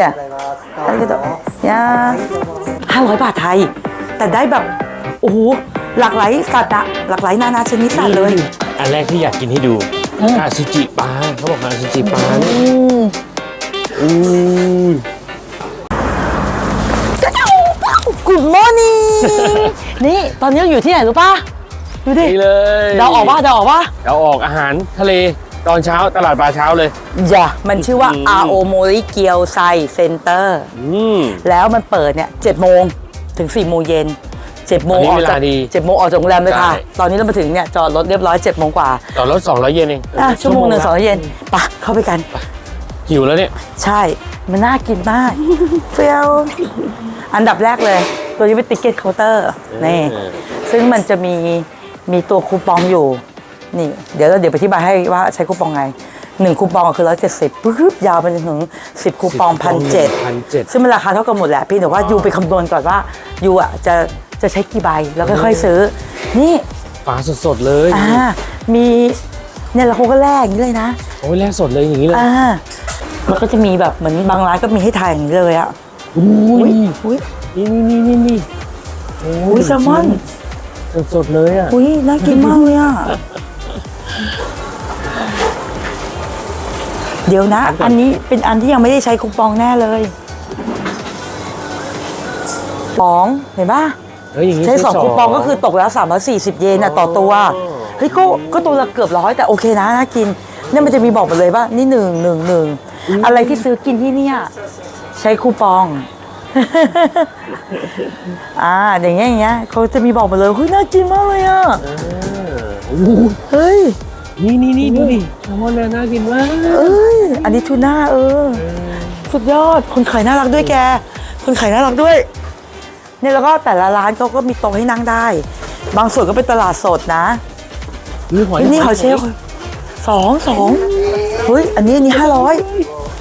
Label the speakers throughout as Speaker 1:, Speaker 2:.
Speaker 1: เนี่ยได้ก็ต้องยาห้าร้อยบาทไทย แต่ได้แบบ โอ้โห หลากหลายสัตว์อะหลากหลายนานาชนิดสัตว์เลย
Speaker 2: อันแรกที่อยากกินให้ดูกาซูจิปลาเขาบอกกาซูจิปลาเนี่ย
Speaker 1: อืม
Speaker 2: อู้ย
Speaker 1: กุดมอนี่นี่ตอนนี้เราอยู่ที่ไหนรู้ป่ะ ดูดิ
Speaker 2: นี่เลย
Speaker 1: เดาออกป่ะเดาออกป่ะ
Speaker 2: เราออกอาหารทะเล ตอนเช้าตลาดปลาเช้าเลย
Speaker 1: อย่ามันชื่อว่า
Speaker 2: อืม
Speaker 1: R O m o r i เกียวไซเซ็นเตอร์
Speaker 2: อืม
Speaker 1: แล้วมันเปิดเนี่ยเจ็ดโมงถึง4ี่โมงเย็นเจ็ดโมง
Speaker 2: อันนี้
Speaker 1: ออกจาก
Speaker 2: เวลาดี
Speaker 1: เจ็ดโมงออกจากโรงแรมเลยค่ะ
Speaker 2: ใช่
Speaker 1: ตอนนี้เรามาถึงเนี่ยจอดรถเรียบร้อยเจ็ดโมงกว่า
Speaker 2: ต่อรถ200เยนเอง
Speaker 1: อะชั่วโมงหนึ่งสองเย็นไปะเข้าไปกัน
Speaker 2: หิวแล้วเนี่ย
Speaker 1: ใช่ มันน่ากินมาก เฟียวอันดับแรกเลย ตัวนี้เป็นติ๊กเก็ตเคาน์เตอร์นี่
Speaker 2: เออ
Speaker 1: ซึ่งมันจะมีมีตัวคูปองอยู่ นี่เดี๋ยวเดี๋ยวไปอธิบายให้ว่าใช้คูปองไงหนึ่งคูปองก็คือร้อยเจ็ดสิบปึ๊บยาวไปจนถึงสิบคูปองพันเจ็ด
Speaker 2: พันเจ็ด
Speaker 1: ซึ่งมันราคาเท่ากันหมดแหละพี่แต่ว่ายูไปคำนวณก่อนว่ายูอะจะจะใช้กี่ใบแล้วค่อยๆซื้อ นี่
Speaker 2: ปลาสดๆเลย
Speaker 1: อ่ามีเนี่ยเราก็แลกอย่างนี้เลยนะ
Speaker 2: โอ้ยแลกสดเลยอย่างนี้เลย
Speaker 1: อ่ามันก็จะมีแบบเหมือนบางร้านก็มีให้ทายอย่างนี้เลยอะ
Speaker 2: อุ้ย
Speaker 1: อุ้ย
Speaker 2: นี่นี่นี่นี่โอ้
Speaker 1: อุ้ยแซลมอน
Speaker 2: สดๆเลยอะ
Speaker 1: อุ้ยน่ากินมากเลยอะ เดี๋ยวนะ อันนี้เป็นอันที่ยังไม่ได้ใช้คูปองแน่เลยสองเห็นปะ
Speaker 2: เฮ้ยอย่างนี้
Speaker 1: ใช้สองคูปองก็คือตกแล้ว 340 เยนอะต่อตัวเฮ้ยก็ก็ตัวละเกือบร้อยแต่โอเคนะน่ากินเนี่ยมันจะมีบอกหมดเลยว่านี่หนึ่งหนึ่งหนึ่งอะไรที่ซื้อกินที่เนี่ยใช้คูปอง อ่าอย่างเงี้ยอย่างเงี้ยเขาจะมีบอกหมดเลยเฮ้ยน่ากินมากเลยอะ
Speaker 2: โอ้โห
Speaker 1: เฮ้ย
Speaker 2: นี่นี่นี่ดูดิแซลมอนเนี่ยน่ากินมาก
Speaker 1: เอ้ยอันนี้ทูน่าเออ สุดยอดคนขายน่ารักด้วยแก คนขายน่ารักด้วย เนี่ยแล้วก็แต่ละร้านเขาก็มีโต๊ะให้นั่งได้ บางส่วนก็เป็นตลาดสดนะ
Speaker 2: นี่หอย
Speaker 1: เฮ้ยนี่หอยเชลลสองสองเฮ้ยอันนี้อันนี้ห้าร้อย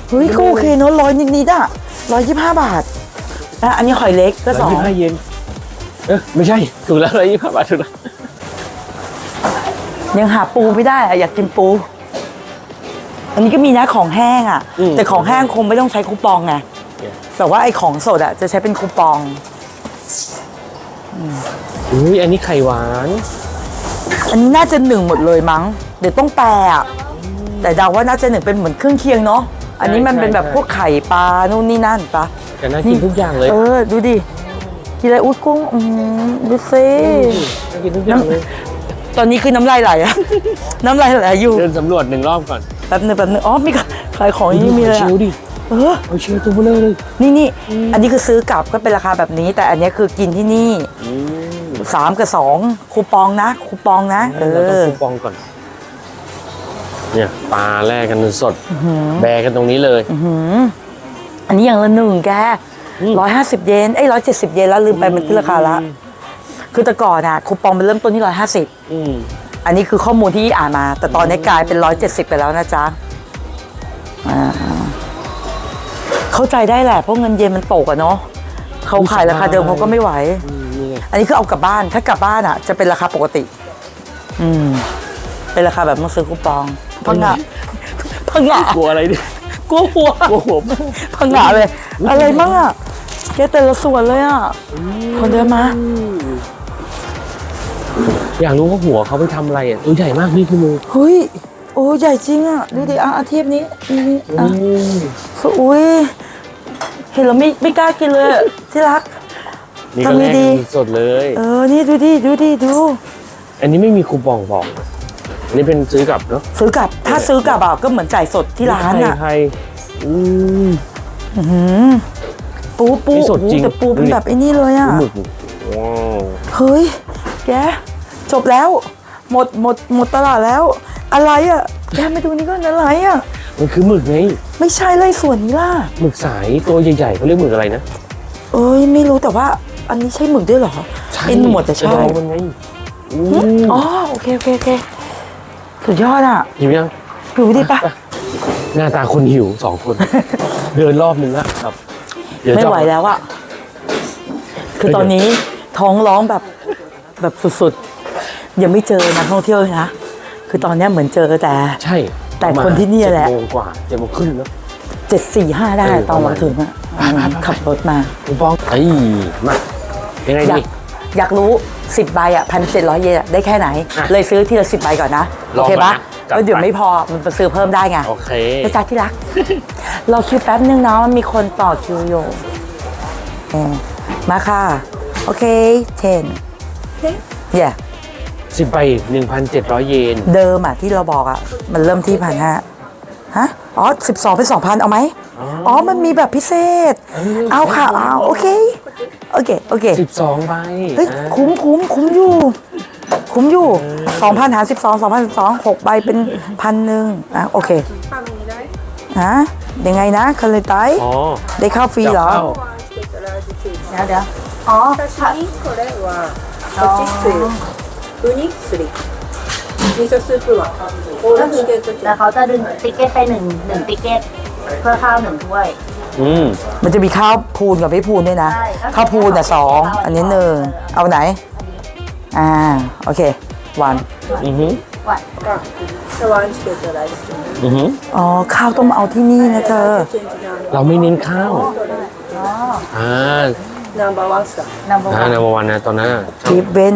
Speaker 1: เฮ้ยก็โอเคเนอะร้อยนิดๆอะร้อยยี่สิบห้าบาทอะอันนี้หอยเล็กก็ส
Speaker 2: ร้
Speaker 1: อ
Speaker 2: อย
Speaker 1: ง
Speaker 2: ยี่สิบห้าเยนเออไม่ใช่ถูกแล้วร้อยยี่สิบห้าบาทถูกแล้ว
Speaker 1: ยังหาปูไม่ได้อะอยากกินปู อันนี้ก็มีนะของแห้งอะแต่ของแห้งคงไม่ต้องใช้คูปองไงแต่ว่าไอ้ของสดอะจะใช้เป็นคูปอง
Speaker 2: อุ้ยอันนี้ไข่หวาน
Speaker 1: อันนี้น่าจะหนึ่งหมดเลยมั้ง เดี๋ยวต้องแปลอะแต่เดาว่าน่าจะหนึ่งเป็นเหมือนเครื่องเคียงเนาะอันนี้มันเป็นแบบพวกไข่ปลานู่นนี่นั่นปะ
Speaker 2: แต่น่ากินทุกอย่างเลย
Speaker 1: เออ ดูดิกินอะไรอุ้ยกุ้งอืมดูซิ
Speaker 2: น่ากินทุกอย่างเลย
Speaker 1: ตอนนี้คือน้ำลายไหลอะน้ำลายไหลอยู่
Speaker 2: เดินสำรวจหนึ่งรอบก่อน
Speaker 1: แป๊บนึงแป๊บนึงอ๋อมีขายของอย่างนี้มีเลย
Speaker 2: เช
Speaker 1: อะ
Speaker 2: ลดิ
Speaker 1: เออ
Speaker 2: เอาเชลตัวเบลอเลย
Speaker 1: นี่นี่อันนี้คือซื้อกลับก็เป็นราคาแบบนี้ แต่อันนี้คือกินที่นี่สามกับสองคูปองนะคูปองนะเอ
Speaker 2: เราต้อง
Speaker 1: อ
Speaker 2: คูปองก่อน เนี่ยปลาแลกกันสดแบกกันตรงนี้เลย
Speaker 1: อันนี้อย่างละหนึ่งแกร้อยห้าสิบเยนเอ้ยร้อยเจ็ดสิบเยนแล้วลืมไปมันขึ้นราคาละ คือแต่ก่อนอะคูปองมันเริ่มต้นที่ร้อยห้าสิบ
Speaker 2: อืม
Speaker 1: อันนี้คือข้อมูลที่อ่านมา แต่ตอนนี้กลายเป็นร้อยเจ็ดสิบไปแล้วนะจ๊ะอ่าเข้าใจได้แหละเพราะเงินเยนมันตกอะเนาะเขาขายราคาเดิมเขาก็ไม่ไหว
Speaker 2: นี่ไง
Speaker 1: อันนี้คือเอากลับบ้านถ้ากลับบ้านอะจะเป็นราคาปกติ อืม เป็นราคาแบบมาซื้อคูปองพังงะพังงะ
Speaker 2: กลัวอะไรดิ
Speaker 1: กลัวหัว
Speaker 2: กลัวหัว
Speaker 1: พังงะเลย อะไรมั่งอะแกแต่ละส่วนเลยอะคนเดินมา
Speaker 2: อ ยากรู้ว่าหัวเขาไปทำอะไรอะตัวใหญ่มากนี่คือมือ
Speaker 1: เฮ้ย โอ้ใหญ่จริงอะดูดิอะอาเทียบนี้นี่อะอุ้ยเห็นแล้วไม่ไม่กล้ากินเลยอะที่รัก
Speaker 2: นี่ก็
Speaker 1: ทำ
Speaker 2: แล
Speaker 1: ดี
Speaker 2: ก
Speaker 1: ดี
Speaker 2: กันสดเลย
Speaker 1: เออ นี่ดูดิดูดิดู
Speaker 2: อันนี้ไม่มีคูปองบอกอันนี้เป็นซื้อกลับเนาะ
Speaker 1: ซื้อกลับ ถ้าซื้อกลับอะก็เหมือนจ่ายสดที่ร้านอะ
Speaker 2: ไทยอืม
Speaker 1: ปูปู
Speaker 2: นี่สดจริง
Speaker 1: โอ้โหแต่ปูเป็นแบบไอ้นี่เลยอะ
Speaker 2: หมึกว้าว
Speaker 1: เฮ้ย แก จบแล้ว หมดหมดหมดตลาดแล้ว อะไรอะแกมาดูนี่ก็อะไรอะ
Speaker 2: มันคือหมึกไง
Speaker 1: ไม่ใช่เลยส่วนนี้ล่ะ
Speaker 2: หมึกสายตัวใหญ่ๆเขาเรียกหมึกอะไรนะ
Speaker 1: เอ้ยไม่รู้แต่ว่าอันนี้ใช่หมึกด้วยเหรอเอ็นหมดแต่ใช่
Speaker 2: กระดองมันไงอืม
Speaker 1: อ๋อโอเคโอเคโอเคสุดยอดอะ
Speaker 2: หิวยัง
Speaker 1: ดูดิปะ
Speaker 2: หน้าตาคนหิวสองคน เดินรอบนึงแล้วครับเดี๋ย
Speaker 1: ไม่
Speaker 2: จะ
Speaker 1: ไหวแล้วอะคือตอนนี้ท้องร้องแบบแบบสุดๆ ยังไม่เจอนักท่องเที่ยวเลยนะ คือตอนเนี้ยเหมือนเจอแต่
Speaker 2: ใช่
Speaker 1: แต่คนที่เนี่ยแหละ
Speaker 2: เจ็ดโมงกว่าเจ็ดโมงครึ่งเนอะ
Speaker 1: เจ็ดสี่ห้าได้
Speaker 2: เออ
Speaker 1: ตอนเรา
Speaker 2: ประมาณ
Speaker 1: ถึงอะขับรถมา
Speaker 2: คูปองเอ้ยมายังไง
Speaker 1: อยา
Speaker 2: ดี
Speaker 1: กอยากรู้สิบใบอะพันเจ็ดร้อยเยนอะได้แค่ไหน
Speaker 2: อะ
Speaker 1: เลยซื้อทีละสิบใบก่อนนะ
Speaker 2: ล
Speaker 1: โอ
Speaker 2: อง
Speaker 1: เคปะ
Speaker 2: ก่อนนะจัด
Speaker 1: แล้วเดี๋ยว
Speaker 2: ไป
Speaker 1: ไม่พอมันไปซื้อเพิ่มได้ไง
Speaker 2: โอเค
Speaker 1: ไปจ้าที่รัก รอคิวแป๊บนึงเนาะมันมีคนต่อคิวอยู่เออมาค่ะ โอเค10 yeah
Speaker 2: สิบใบหนึ่งพันเจ็ดร้อยเยน
Speaker 1: เดิมอะที่เราบอกอะ มันเริ่มที่พันห้าฮะ อ๋อ12เป็น2,000เอาไหม อ๋อ มันมีแบบพิเศษ เอาค่ะ เอาโอเค โอเค โอเค
Speaker 2: สิบสองใบ
Speaker 1: เฮ้ย
Speaker 2: อ่า
Speaker 1: คุ้มคุ้มคุ้มอยู่ คุ้มอยู่สองพันหารสิบสองสองพันสิบสองหกใบเป็นพันหนึ่งอะโอเคฮะยังไงนะคันเลยไต
Speaker 2: อ๋อ
Speaker 1: ได้ข้าวฟรีเหรอ
Speaker 2: จับข้าว
Speaker 1: เดี๋ยวเดี๋ยวอ๋อ
Speaker 3: 私にこれはポチッというウニすり味噌スープはオールチケット
Speaker 4: แล้วเขาจะดึงติ๊กเก็ตไปหนึ่งหนึ่งติ๊กเก็ตเพื่อข้าวหนึ่งถ้วย
Speaker 2: อืม
Speaker 1: มันจะมีข้าวพูนกับไม่พูนด้วยนะ
Speaker 4: ใช่ก็คือ
Speaker 1: ข้าวพูนอ่ะสอง
Speaker 4: ข้าว
Speaker 1: อันนี้หนึ่ง เอาไหน อ่า โอเค วัน
Speaker 2: อือหือ
Speaker 4: วัด
Speaker 3: ワンチケットライス
Speaker 2: อือหือ
Speaker 1: อ๋อ ข้าวต้องมาเอาที่นี่นะเธอ
Speaker 3: チェンジナ
Speaker 2: เราไม่เน้นข้าวอ่า
Speaker 3: ンバーワンさ
Speaker 4: นัมเบอร์
Speaker 2: อ่า
Speaker 4: วัน
Speaker 2: ในวันนะตอนนั้นอะ
Speaker 1: even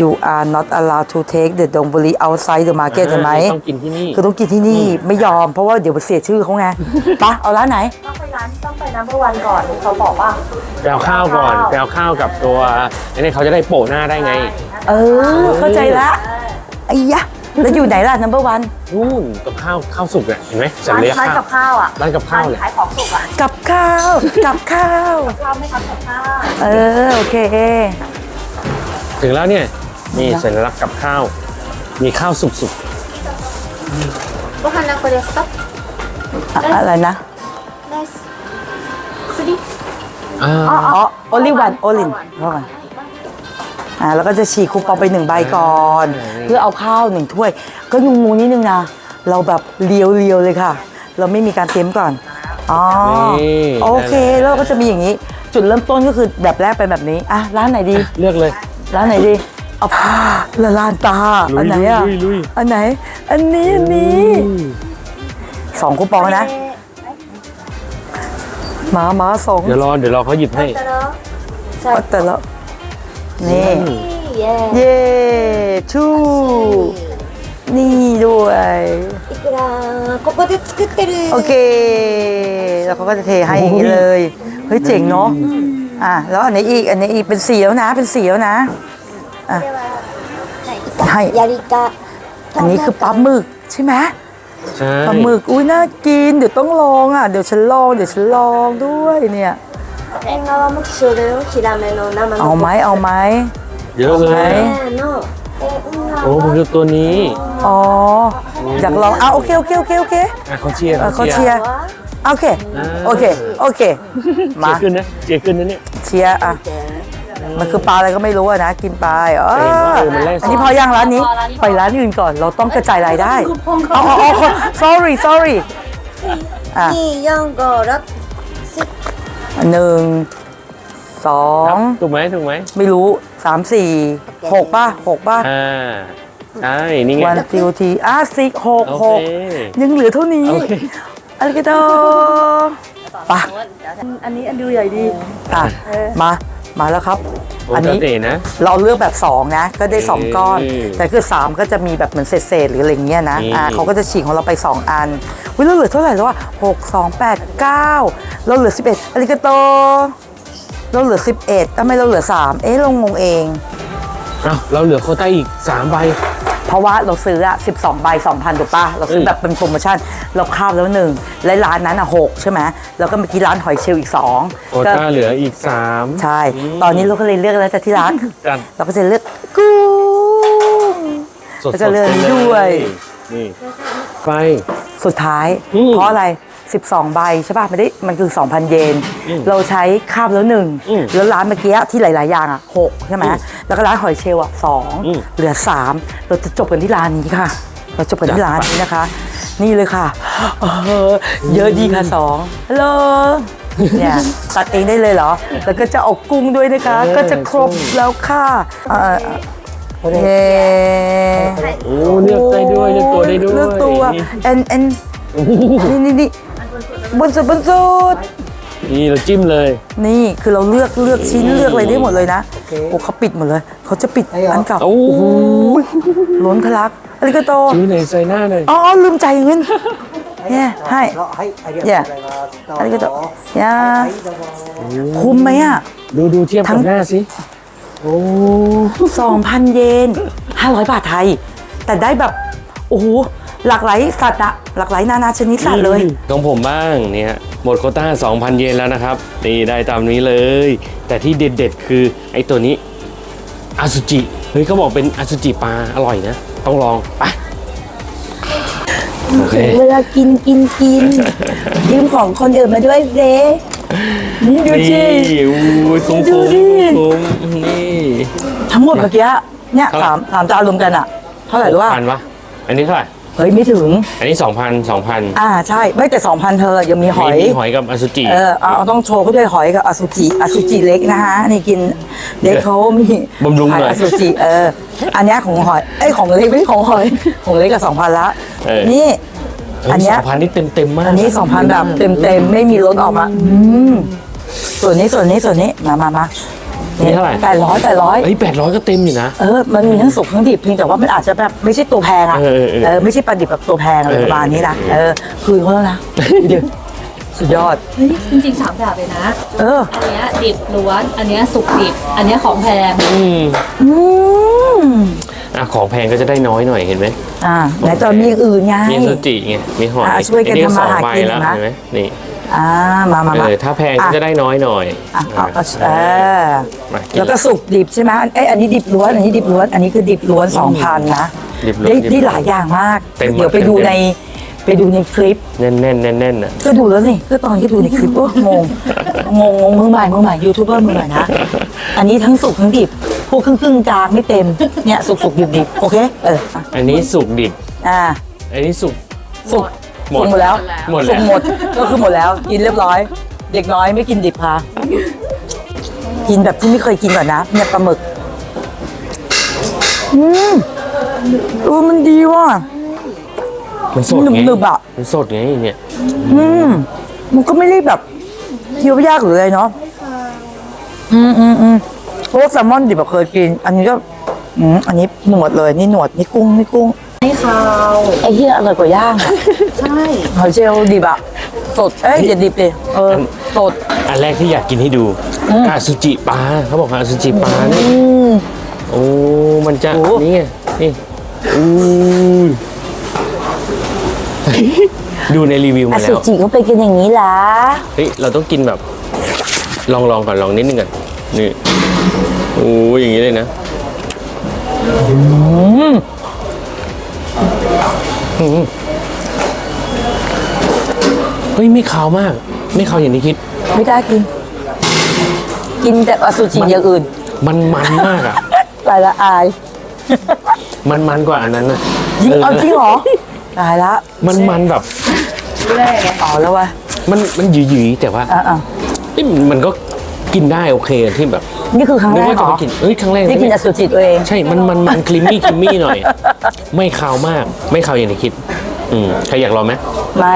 Speaker 1: you are not allowed to take the dongburi outside the market ใช่ไหม
Speaker 2: ต้องกินที่นี่
Speaker 1: คือต้องกินที่นี่ไม่ยอมเพราะว่าเดี๋ยวเสียชื่อเขาไงปะเอาร้านไหน
Speaker 4: ต้องไปร้านต้องไปนัมเบอร์วันก่อนเขาบอกว่า
Speaker 2: แปลข้าวก่อนแปลข้าวกับตัวไอ้นี่เขาจะได้โปะหน้าได้ไง
Speaker 1: เออ เข้าใจละไอ้ยะแล้วอยู่ไหนล่ะ number one
Speaker 2: นู่นกับข้าวข้าวสุกอะเห็นไหมสั
Speaker 4: ร้าน
Speaker 2: เรียก
Speaker 4: ร้าน
Speaker 2: ข้าว
Speaker 4: กับข้าวอะ
Speaker 2: ร้านกับข้าวเนี่ย
Speaker 4: ขายของสุกอะ
Speaker 1: กับข้าวกับข้าว
Speaker 4: ข้าวไม่ทำกับข้าว
Speaker 1: เออโอเค
Speaker 2: ถึงแล้วเนี่ยนี่สัญลักษณ์กับข้าว มีข้าวสุก
Speaker 4: ご飯何個ですか
Speaker 1: อะอะไรนะ
Speaker 4: ナイススリ
Speaker 2: ๆอ่า
Speaker 1: อ๋อ only one only ว่ากันอ่า แล้วก็จะฉีกคูปองไปหนึ่งใบก่อน เพื่อเอาข้าวหนึ่งถ้วย ก็งูงูนิดนึงนะ เราแบบเลียวเลียวๆเลยค่ะ เราไม่มีการเตรียมก่อน อ๋อ โอเค แล้วก็จะมีอย่างนี้ จุดเริ่มต้นก็คือแบบแรกเป็นแบบนี้ อ่ะ ร้านไหนดี
Speaker 2: เลือกเลย
Speaker 1: แล้วไหนดีออาละลานตา อันไหนอะ อันไหน อันนี้ อันนี้สองคูปองนะหมาหมาสอง
Speaker 2: เดี๋ยวรอเดี๋ยวรอเขาหยิบให้
Speaker 1: ปัตเต
Speaker 4: อร์นี่
Speaker 1: เย่ชูนี่ด้วยโอเค แล้วเขาก็จะเทให้เลย เฮ้ยเจ๋งเนาะ อะแล้วอันนี้อีกอันนี้อีกเป็นสีแล้วนะ เป็นสีแล้วนะอะ ให้
Speaker 4: ยาริกะ
Speaker 1: อันนี้คือปลาหมึกใช่ไหม
Speaker 2: ใช่
Speaker 1: ปลาหมึกอุ้ยน่ากินเดี๋ยวต้องลองอะเดี๋ยวฉันลองเดี๋ยวฉันลองด้วยเนี่ย
Speaker 4: เอ็งเอามาเชื่อเลยคิรา
Speaker 1: เมโนะนะเอาไหมเอาไหม
Speaker 2: เยอะเลย
Speaker 4: โอ็ง
Speaker 2: โอ้ผมชอบตัวนี้
Speaker 1: อ๋ออยากลองอะโอเคโอเคโอเคโอเค
Speaker 2: อ่เขาเชียร์
Speaker 1: อ่เขาเชียร์ โอเค โอเค โอเค มา
Speaker 2: เจียขึ้นนะเจียขึ้นนะเนี่ย
Speaker 1: เชียร์อะ มันคือปลาอะไรก็ไม่รู้อะนะ กินป
Speaker 2: ลา
Speaker 1: อ๋
Speaker 2: ออัน
Speaker 1: นี้พอย่างร้านนี้ ไปร้านอื่นก่อน เราต้องกระจายรายได้อ๋ออ๋อคน sorry sorry อะ
Speaker 4: 2 4 5 6
Speaker 1: หนึ่ง สอง
Speaker 2: ถูกไหมถูกไหม
Speaker 1: ไม่รู้สามสี่ หกป่ะหกป่ะ
Speaker 2: อ่าใช่นี่ไง
Speaker 1: วันติวทีอะสิหกหกยังเหลือเท่านี้
Speaker 2: อะ
Speaker 1: ไรกันต่อปะอันนี้อันดูใหญ่ดีอะมา มาแล้วครับ
Speaker 2: โอ้
Speaker 1: อันนี้
Speaker 2: เตะนะ
Speaker 1: เราเลือกแบบ 2 นะ ก็ได้ 2 ก้อน
Speaker 2: อืม
Speaker 1: แต่คือ 3 ก็จะมีแบบเหมือนเศษๆหรืออะไรเงี้ยนะ
Speaker 2: อืม
Speaker 1: อ่าเขาก็จะฉีกของเราไป 2 อันวิเราเหลือเท่าไหร่แล้ววะ6 2 8 9เราเหลือ 11อาริกาโต เราเหลือ 11ทำไมเราเหลือ 3 เอ๊ะเรางงเอง
Speaker 2: เอ้าเราเหลือโควต้าอีกสามใบ
Speaker 1: เพราะว่าเราซื้ออะ12ใบ2,000ถูกปะเราซื้อแบบเป็นโปรโมชั่นเราคาบแล้วหนึ่งและร้านนั้นอะ6ใช่ไหมแล้วก็เมื่อกี้ร้านหอยเชลล์อีก2
Speaker 2: โควต้าเหลืออีกสาม
Speaker 1: ใช่ ตอนนี้เราก็เลยเลือกแล้วแต่ที่ร้าน
Speaker 2: กัน
Speaker 1: เราก็จะเลือกกุ้ง
Speaker 2: สด
Speaker 1: แล้วก็
Speaker 2: ๆ
Speaker 1: เลือก
Speaker 2: ไป
Speaker 1: ด้วย
Speaker 2: นี่ไป
Speaker 1: สุดท้าย
Speaker 2: อืม
Speaker 1: เพราะอะไร 12 ใบใช่ป่ะไม่ได้มันคือ 2,000 เยน
Speaker 2: อืม
Speaker 1: เราใช้คาบแล้วหนึ่ง
Speaker 2: อืม
Speaker 1: แล้วร้านเมื่อกี้ที่หลาย ๆ อย่างอะหกใช่ไหม
Speaker 2: อืม
Speaker 1: แล้วก็ร้านหอยเชลล์อะสอง
Speaker 2: อืม
Speaker 1: เหลือ3เราจะจบกันที่ร้านนี้ค่ะ เราจบกันที่ร้านนี้นะคะ นี่เลยค่ะเออเยอะดีค่ะสองฮัลโหลเนี่ยตัดเองได้เลยเหรอ แล้วก็จะเอากุ้งด้วยนะคะ ก็จะครบแล้วค่ะเออเย้
Speaker 2: โอ้เลือกได้ด้วยเลือกตัวได้ด้วย
Speaker 1: เลือกตัว
Speaker 2: นี่
Speaker 1: and and นี่นี่นี่ บนสุดบนสุด
Speaker 2: นี่เราจิ้มเลย
Speaker 1: นี่คือเราเลือกเลือกชิ้นเลือกอะไรได้หมดเลยนะโอ้เขาปิดหมดเลย เขาจะปิดอันเก่า
Speaker 2: โอ้โห
Speaker 1: ล้นทะลักอาริกาโต
Speaker 2: ชิ้นไหนใส่หน้าเลย
Speaker 1: อ๋อลืมใจเงินเนี่ยให้เนี่ยอาริกาโต
Speaker 5: เนี่ย
Speaker 1: คุ้มไหมอะ
Speaker 2: ดูดูเทียบกับหน้าสิโอ้
Speaker 1: สองพันเยนห้าร้อยบาทไทย แต่ได้แบบ โอ้โห หลากหลายสัตว์อะหลากหลายนานาชนิดสัตว์เลย
Speaker 2: ของผมบ้างเนี่ยหมดโควต้า 2,000 เยนแล้วนะครับ นี่ได้ตามนี้เลย แต่ที่เด็ดๆ คือไอ้ตัวนี้อาซูจิ เฮ้ยเขาบอกเป็นอาซูจิปลาอร่อยนะ ต้องลองไปโอเค
Speaker 1: เวลากินกินกินยืมของคนอื่นมาด้วยเด้นี่ดู
Speaker 2: นี่
Speaker 1: สิ
Speaker 2: อู้ยคุ้ม
Speaker 1: ดู
Speaker 2: คุ้ม
Speaker 1: ดิ
Speaker 2: คุ้มนี่
Speaker 1: ทั้งหมดเมื่อกี้เนี่ย
Speaker 2: เท่าไหร่
Speaker 1: สามสามจานรวมกันอะเท่าไหร่รู้ว่า
Speaker 2: พันวะอันนี้เท่าไหร่
Speaker 1: เฮ้ยไม่ถึง
Speaker 2: อันนี้2,000 2,000
Speaker 1: อ่าใช่ไม่แต่สองพันเธอยังมีหอย
Speaker 2: มีหอยกับอาซูจิ
Speaker 1: เออเอาเอาต้องโชว์เขาด้วยหอยกับอสุจิอสุจิเล็กนะคะนี่กินเด็กเขามี
Speaker 2: บำรุงหน่อย
Speaker 1: ขายอสุจิเอออันเนี้ยของหอยไอ้ยของเล็กไม่ใช่ของหอยของเล็กกับสองพันละ
Speaker 2: เออ
Speaker 1: นี่
Speaker 2: เฮ้ย
Speaker 1: อันเนี้ย
Speaker 2: 2,000นี่เต็มเต็มๆมาก
Speaker 1: อันนี้สองพันแบบเต็มเต็มๆไม่มีลดออกมาอืมส่วนนี้ส่วนนี้ส่วนนี้มามามา
Speaker 2: นี่เท่าไหร่
Speaker 1: แปดร้อยแปดร้อย
Speaker 2: เฮ้ย800ก็เต็มอยู่นะ
Speaker 1: เออ มันมีทั้งสุกทั้งดิบเพียงแต่ว่ามันอาจจะแบบไม่ใช่ตัวแพงอะ
Speaker 2: เออเออเออ
Speaker 1: ไม่ใช่ปลาดิบแบบตัวแพงอะไร
Speaker 2: เออ
Speaker 1: ประมาณนี้นะเออคืนเขาแล้วนะเดี๋ยวสุดยอด
Speaker 6: เฮ้ยจริงๆสามแบบเลยนะ
Speaker 1: เออ
Speaker 6: อันเนี้ยดิบล้วน อันเนี้ยสุกดิบ อันเนี้ยของแพง
Speaker 2: อืม
Speaker 1: อืม
Speaker 2: อะของแพงก็จะได้น้อยหน่อยเห็นไหม
Speaker 1: อ่าไหนตอนมีอย่างอื่นไง
Speaker 2: มีซูจิไงมีหอย
Speaker 1: อะช่วยกัน
Speaker 2: อั
Speaker 1: ทำมาหากิน
Speaker 2: สองใบแล้ว
Speaker 1: นะ
Speaker 2: เห็นไหมนี่
Speaker 1: อ่ามามา
Speaker 2: เอ
Speaker 1: มา
Speaker 2: อถ้าแพงก็จะได้น้อยหน่อย
Speaker 1: อะเอาเอาเออ
Speaker 2: มากิน
Speaker 1: แล้วก็สุกดิบใช่ไหมเอ้ยอันนี้ดิบล้วนอันนี้ดิบล้วนอันนี้คือดิบล้วนสองพันนะ
Speaker 2: ดิบล้วน
Speaker 1: ได้
Speaker 2: ดิบล้วน
Speaker 1: ได้หลายอย่างมาก
Speaker 2: เต็ม
Speaker 1: เดี๋ยวไปดู
Speaker 2: เต็ม
Speaker 1: ใน ไปดูในคลิป
Speaker 2: แน่นแน่นแน่นแน่นๆอะ
Speaker 1: ก็ดูแล้วนี่ก็ตอนที่ดูในคลิปโอ้งงงงงงมือใหม่มือใหม่ยูทูบเบอร์มือใหม่นะ อันนี้ทั้งสุกทั้งดิบพวกครึ่งครึ่งๆกลางไม่เต็มเนี่ยสุกสุกดิบดิบโอเคเอออะ
Speaker 2: อันนี้สุกดิบ
Speaker 1: อ่า
Speaker 2: อันนี้สุก
Speaker 1: สุก
Speaker 2: หมด
Speaker 1: สุกหมดแล้ว
Speaker 2: หมด
Speaker 1: สุ
Speaker 2: แล้
Speaker 1: ก
Speaker 2: ว
Speaker 1: หมดก็คือหมดแล้วกินเรียบร้อย เด็กน้อยไม่กินดิบค่ะกินแบบที่ไม่เคยกินก่อนนะเนี่ยปลาหมึกอืมเออมันดีว่ะ
Speaker 2: มันสดไง
Speaker 1: หนึบๆอะ
Speaker 2: มันสดไงเนี่ย
Speaker 1: อืม มันก็ไม่ได้แบบเคี้ยวยากหรืออะไรเนาะ อืมอืมอืมเพราะว่าแซลมอนดิบอะเคยกิน อันนี้ก็ อืม อันนี้หนวดเลย นี่หนวด นี่กุ้ง นี่กุ้ง
Speaker 6: ไม่ขาว
Speaker 1: ไอ้ที่อร่อยกว่าย่างอะ
Speaker 6: ใช่
Speaker 1: หอยเชลล์ดิบอะสด เอ้ยอย่าดิบดิเออ สด
Speaker 2: อันแรกที่อยากกินให้ดูอาซูจิปลาเขาบอกว่าอาซูจิปลานี่
Speaker 1: อืม
Speaker 2: โอ้มันจะ
Speaker 1: โอ้
Speaker 2: นี่ไงนี่อู้ย ดูในรีวิว
Speaker 1: อ
Speaker 2: มาแล้
Speaker 1: สุ
Speaker 2: ว
Speaker 1: จิเขาไปกินอย่างนี้ล่ะ
Speaker 2: เฮ้ย เราต้องกินแบบ ลองลองก่อน ลองนิดนึงก่อน นี่ โอ้ยอย่างนี้เลยนะอืมเฮ้ย ไม่ขาวมาก ไม่ขาวอย่างที่คิด
Speaker 1: ไม่ได้กิน กินแต่อสุจิอย่างอื่น
Speaker 2: มันมันมากอะ
Speaker 1: ตายละอาย
Speaker 2: มันมันกว่าอันนั้นนะ
Speaker 1: จริงเอาจริงเหรอ ตายละ
Speaker 2: มันมันแบบ
Speaker 1: ต่อแล้ววะ
Speaker 2: มันมันหยืยๆแต่ว่า
Speaker 1: อะอะ
Speaker 2: เอ้ยมันก็กินได้โอเคที่แบบ
Speaker 1: นี่คือครั้ง
Speaker 2: นึ
Speaker 1: แร
Speaker 2: ก
Speaker 1: ก
Speaker 2: ว่า
Speaker 1: เหร
Speaker 2: จะ
Speaker 1: อ
Speaker 2: ไปกินเอ้ยครั้งแรก
Speaker 1: ที่กินอสุจิตัวเอง
Speaker 2: ใช่มันมันมันคลิมมี่คลิมมี่หน่อย ไม่คาวมาก ไม่คาวอย่างที่คิด อืมใครอยากลองไหม
Speaker 1: ไม่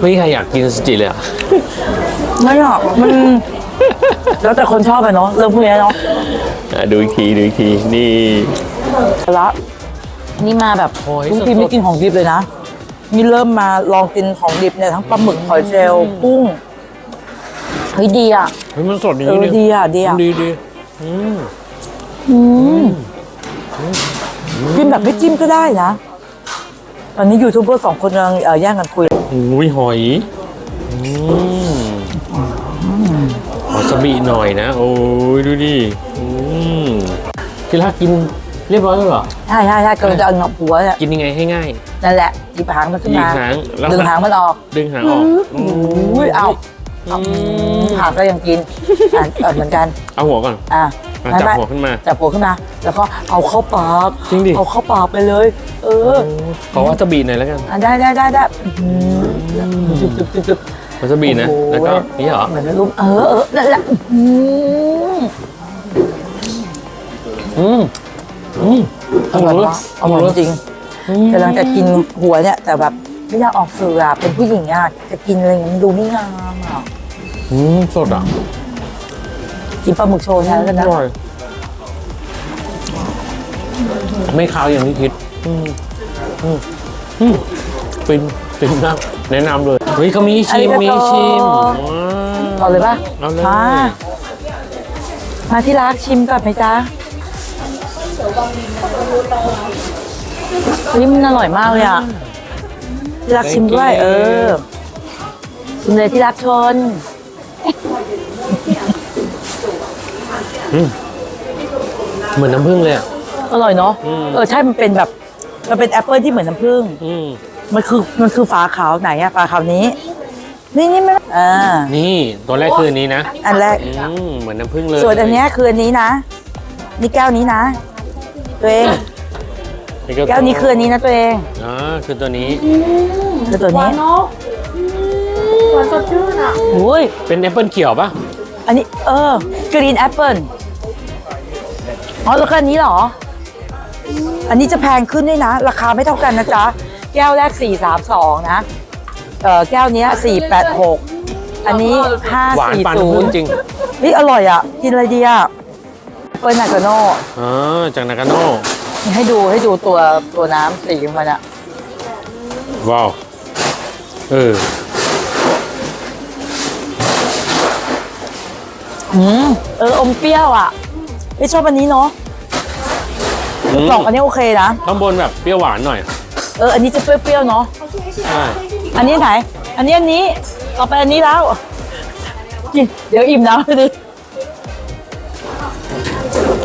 Speaker 2: ไม่มีใครอยากกินสจิเลยเหรอะ
Speaker 1: ไม่หรอกมันแล้วแต่คนชอบอะเนาะเรื่องพวกนี้เนาะ
Speaker 2: ดูอีกทีดูอีกทีนี่
Speaker 1: ละ นี่มาแบบ
Speaker 2: โอ้ย
Speaker 1: ทุกที
Speaker 2: สดๆ
Speaker 1: ไม่กินของดิบเลยนะนี่เริ่มมาลองกินของดิบเนี่ยทั้งปลาหมึกหอยเชลล์กุ้งเฮ้ยดีอะ
Speaker 2: เฮ้ยมันสดอย่าง
Speaker 1: เอ
Speaker 2: นี้
Speaker 1: อดีอะดีอะ
Speaker 2: ดีดี
Speaker 1: กินแบบไม่จิ้มก็ได้นะตอนนี้ยูทูบเบอร์สองคนกำลังเอ่อแย่งกันคุย
Speaker 2: โอ้ยหอยอืมขอสบีหน่อยนะ โอ้ยดูดิอืมที่รักกิน เรียบร้อยแล้วเหรอ
Speaker 1: ใช่ใช่ใช่กำลังจะเอาหนับหัวเนี่ย
Speaker 2: กินยังไงให้ง่าย
Speaker 1: นั่นแหละหยิบหางมันขึ้น
Speaker 2: หยิบ
Speaker 1: มา
Speaker 2: หางแล้ว
Speaker 1: ดึงหางมันออก
Speaker 2: ดึงหางออก
Speaker 1: อุ้ยเอาเอาหางก็ยังกินอะเออเหมือนกัน
Speaker 2: เอาหัวก่อน
Speaker 1: อะ
Speaker 2: อะจับหัวขึ้นมา
Speaker 1: จับหัวขึ้นมา แล้วก็เอาเข้าปาก
Speaker 2: จริงดิ
Speaker 1: เอาเข้าปากไปเลย เออ
Speaker 2: ขอวาซาบิหน่อยแล้วกัน
Speaker 1: อะได้ได้ได้ได้อื้อหือจุ๊บจุ๊บจุ๊บจุ๊บ
Speaker 2: วาซาบินะ
Speaker 1: โอ้โห
Speaker 2: แล้วก็นี่เหรอ
Speaker 1: เหมือนลูกเออเออนั่นแหละอื้อ
Speaker 2: อืม อืม
Speaker 1: หืออร่อยมากอร่อยจริงกำลังจะกินหัวเนี่ย แต่แบบไม่อยากออกสื่ออะเป็นผู้หญิงอะจะกินอะไรอย่างเงี้ยมันดูไม่งามอะ
Speaker 2: อืมสดอะ
Speaker 1: กินปลาหมึกโชว์แทนแล้วกัน
Speaker 2: อ
Speaker 1: นะ
Speaker 2: ร่อยไม่คาวอย่างที่คิด อืมอืมอืมเป็นเป็นมากแนะนำเลยเฮ้ยเขามีชิมมีชิมว้าว
Speaker 1: เอาเลยป่ะ
Speaker 2: เอาเลย
Speaker 1: มามาที่รักชิมก่อนไหมจ๊ะ เฮ้ยมันอร่อยมากเลยอะที่รักชิมด้วย เออชิมเลยที่รักชน
Speaker 2: เหมือนน้ำผึ้งเลยอะ
Speaker 1: อร่อยเนาะ
Speaker 2: อืม
Speaker 1: เออใช่มันเป็นแบบ มันเป็นแอปเปิลที่เหมือนน้ำผึ้ง
Speaker 2: อืม
Speaker 1: มันคือมันคือฝาขาวไหนอะฝาขาวนี้ นี่นี่ไม่อ่า
Speaker 2: นี่ตัวแรกคืออันนี้นะ
Speaker 1: อันแรก
Speaker 2: อืมเหมือนน้ำผึ้งเลย
Speaker 1: ส่วนอันเนี้ยคืออันนี้นะนี่แก้วนี้นะ ตัวเองแก้วนี้คืออันนี้นะตัวเอง
Speaker 2: อ๋อคือตัวนี้
Speaker 1: คือตัวนี้
Speaker 6: หวานสดชื่นอะ
Speaker 1: อุ้ย
Speaker 2: เป็นแอปเปิลเขียวปะ
Speaker 1: อันนี้เออกรีนแอปเปิลอ๋อแล้วก็อันนี้เหรอ อันนี้จะแพงขึ้นด้วยนะ ราคาไม่เท่ากันนะจ๊ะ แก้วแรก 432 นะเออแก้วเนี้ย486 อันนี้
Speaker 2: หวานปานน้ำผึ้งจริง
Speaker 1: 540นี่อร่อยอะ กินอะไรดีอะ เปิลนากาโน่
Speaker 2: อ๋อจากนากาโน่
Speaker 1: ให้ดูให้ดูตัวตัวน้ำสีของมันอะ
Speaker 2: ว้าวเออ
Speaker 1: อืมเอออมเปรี้ยวอะไม่ชอบอันนี้เนาะ
Speaker 2: อืม
Speaker 1: กล่องอันนี้โอเคนะ
Speaker 2: ข้างบนแบบเปรี้ยวหวานหน่อย
Speaker 1: เอออันนี้จะเปรี้ยวๆเนาะ
Speaker 2: ใช่
Speaker 1: อันนี้ไหน อันนี้อันนี้ต่อไปอันนี้แล้วกินเดี๋ยวอิ่มแล้วดิ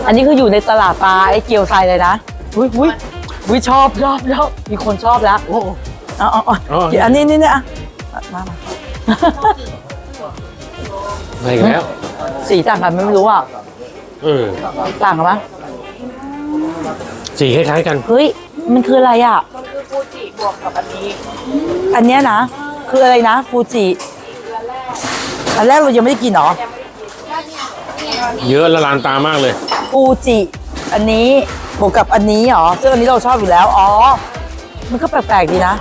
Speaker 1: อันนี้คืออยู่ในตลาดปลาไอ้เกียวไซเลยนะอุ้ยอุ้ยอุ้ยชอบชอบชอบมีคนชอบแล้ว
Speaker 2: โอ้
Speaker 1: เอาเอาเอา
Speaker 2: อ๋อ
Speaker 1: อันนี้นี่นี่อะมามา
Speaker 2: มาอีกแล้ว
Speaker 1: สีต่างกันไหมไม่รู้อะ
Speaker 2: เออ
Speaker 1: ต่างกันไหม
Speaker 2: สีคล้ายๆกัน
Speaker 1: เฮ้ยมันคืออะไรอะอันเนี้ยนะคืออะไรนะฟูจิอันแรกเรายังไม่ได้กินเหรอ
Speaker 2: เยอะละลานตามากเลย
Speaker 1: ฟูจิ อันนี้บวกกับอันนี้เหรอซึ่งอันนี้เราชอบอยู่แล้ว อ๋อ มันก็แปลกๆดีนะ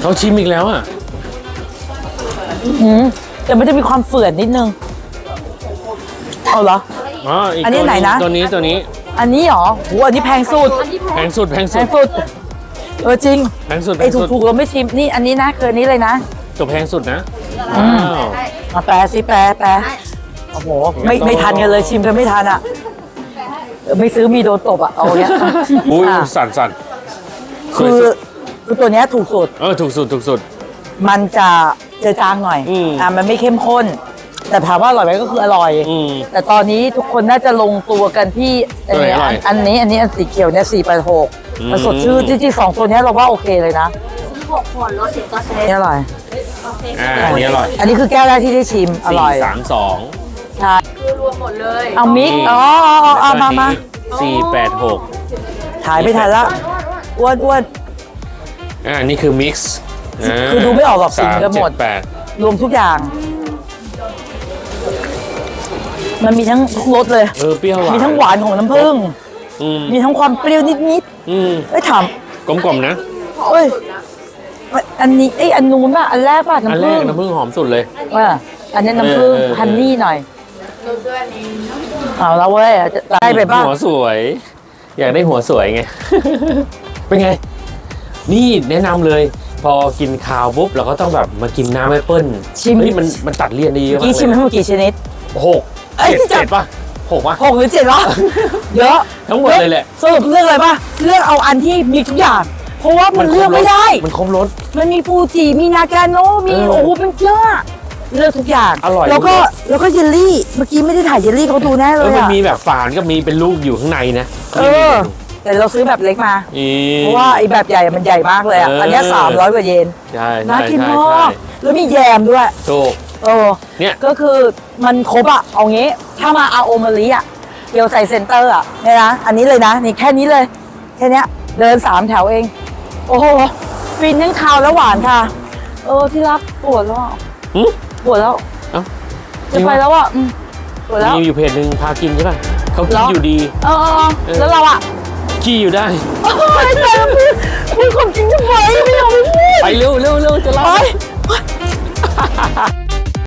Speaker 2: เขาชิมอีกแล้วอะ
Speaker 1: อืมแต่มันจะมีความเฝื่อนนิดนึง เอาเหรอ
Speaker 2: อ๋ออีก
Speaker 1: อันนี้
Speaker 2: ตัว
Speaker 1: ไหนนะ
Speaker 2: ตัวนี้ตัวนี้
Speaker 1: อันนี้เหรอโหอันนี้แพงสุด
Speaker 2: แพงสุดแพง
Speaker 1: แพ
Speaker 2: สุด
Speaker 1: งสุด เออจริง
Speaker 2: แพงสุดแพ
Speaker 1: ไอ้
Speaker 2: งสุด
Speaker 1: ถูกๆเราไม่ชิม นี่อันนี้นะคืออันนี้เลยนะ
Speaker 2: ตัวแพงสุดนะว้าว
Speaker 1: มาแปลสิแปลแปลโอ้โหไม่ไม่ทันกันเลยชิมกันไม่ทันอะเออไม่ซื้อมีโดนตบอะเอาเนี้ย
Speaker 2: อุ้ย
Speaker 1: อะ
Speaker 2: สั่นสั่นส
Speaker 1: คื
Speaker 2: วย
Speaker 1: อ
Speaker 2: สุด
Speaker 1: คือตัวเนี้ยถูกสุด
Speaker 2: เออถูกสุดถูกสุด
Speaker 1: มันจะเจอจางหน่อย
Speaker 2: อืม
Speaker 1: อะมันไม่เข้มข้น แต่ถามว่าอร่อยไหมก็คืออร่อย
Speaker 2: อืม
Speaker 1: แต่ตอนนี้ทุกคนน่าจะลงตัวกันที่อันเนี้ย
Speaker 2: ตัวไหนอร่อย
Speaker 1: อันนี้อันนี้อันสีเขียวเนี่ยสี่แปดหก
Speaker 2: อืม
Speaker 1: มันสดชื่นจริงๆสองตัวเนี้ยเราว่าโอเคเลยนะ
Speaker 4: หกขวดลดสิบเปอร์เซ็นต์
Speaker 1: นี่อร่อย
Speaker 2: อ่าอันนี้อร่อย
Speaker 1: อันนี้คือแก้วแรกที่ได้ชิมอร่อย
Speaker 2: สี่สามสอง
Speaker 6: ดเลย
Speaker 1: เอามิกซ์อ๋ออ๋ออ๋อเอามามา
Speaker 2: สี่แปดหก
Speaker 1: ถ่ายไม่ทันละอ้วนอ้วน
Speaker 2: อ่า นี่คือมิกซ์
Speaker 1: คือดูไม่ออกหรอกสีมันก็หมด
Speaker 2: แปด
Speaker 1: รวมทุกอย่าง มันมีทั้งทุกรสเลย
Speaker 2: เออเปรี้ยวหวาน
Speaker 1: มีทั้งหวานของน้ำผึ้ง
Speaker 2: อืม
Speaker 1: มีทั้งความเปรี้ยวนิด
Speaker 2: อืม
Speaker 1: ๆเอ้ยถาม
Speaker 2: กลมๆนะ
Speaker 1: เอ้ยอันนี้ไอยอันนู้นป่ะอันแรกป่ะ
Speaker 2: อัน
Speaker 1: น้ำ
Speaker 2: แร
Speaker 1: ผึ้
Speaker 2: ก
Speaker 1: ง
Speaker 2: น้ำผึ้งหอมสุดเลย
Speaker 1: ว่าอันนี้น้ำผึ้ง
Speaker 2: เออเออ
Speaker 1: ฮันนี่หน่อย เอาแล้วเว้ยจะได้ไปป่ะ
Speaker 2: หัวสวย อยากได้หัวสวยไง เป็นไง นี่แนะนำเลย พอกินคาวปุ๊บเราก็ต้องแบบมากินน้ำแอปเปิ้ล
Speaker 1: ชิม
Speaker 2: เฮ้ยมันมันตัดเลี่ยนดี
Speaker 1: เมื่อ
Speaker 2: มาก
Speaker 1: กี้ชิม
Speaker 2: เลย
Speaker 1: ทั้งหมดกี่ชนิด
Speaker 2: หก
Speaker 1: เอ้ย
Speaker 2: เจ็ด
Speaker 1: จับ
Speaker 2: เจ็ดป่ะหกป่ะ
Speaker 1: หกหรือเจ็ดวะเยอะ
Speaker 2: ทั้งหมดเลยแหละ
Speaker 1: สรุปเลือกอะไรป่ะเลือกเอาอันที่มีทุกอย่างเพราะว่ามันเลือกไม่ได้
Speaker 2: มันครบรส
Speaker 1: มันมีฟูจิมีนากาโนมี
Speaker 2: เออ
Speaker 1: โอ้โหมันเยอะอะ เลือกทุกอย่าง
Speaker 2: อร่อย
Speaker 1: แล้วก็แล้วก็เยลลี่ เมื่อกี้ไม่ได้ถ่ายเยลลี่เขาดูแน่เล
Speaker 2: เออยมัน
Speaker 1: อะ
Speaker 2: มีแบบฝานก็มีเป็นลูกอยู่ข้างในนะ
Speaker 1: เออ แต่เราซื้อแบบเล็กมา
Speaker 2: นี่
Speaker 1: เพราะว่าไอ้แบบใหญ่มันใหญ่มากเลยอะ
Speaker 2: เอออั
Speaker 1: อันเนี้สามร้อยกว่าเยน
Speaker 2: ใช่
Speaker 1: น่า
Speaker 2: ใช่
Speaker 1: กิน
Speaker 2: ใช่
Speaker 1: มา
Speaker 2: ใช่
Speaker 1: ก แล้วมีแยมด้วย
Speaker 2: ถูก
Speaker 1: เออ
Speaker 2: เนี่ย
Speaker 1: ก็คือมันครบอะเอางี้ ถ้ามาอาโอมาริอะเกียวใส่เซ็นเตอร์อะเนี่ยนะ อันนี้เลยนะ นี่แค่นี้เลย แค่เนี้ย เดินสามแถวเอง โอ้โห ฟินทั้งคาวและหวานค่ะ เออที่รักปวดแล้วอะ
Speaker 2: หึ
Speaker 1: ปวดแล้ว
Speaker 2: เอ้า
Speaker 1: จะไปแล้วอะอืมปวดแล้ว
Speaker 2: มีอยู่เพจหนึ่งพากินใช่ป่ะเขากิน
Speaker 1: เหรอ
Speaker 2: อยู่ดี
Speaker 1: เออเออเออแล้วเราอะ
Speaker 2: ขี้ขี้อยู่ได้
Speaker 1: โอ้ยแต่พูดพูดความจริงทำไมไม่ยอมพูด
Speaker 2: ไปเร็วเร็วเร็วจะเล่า
Speaker 1: ไป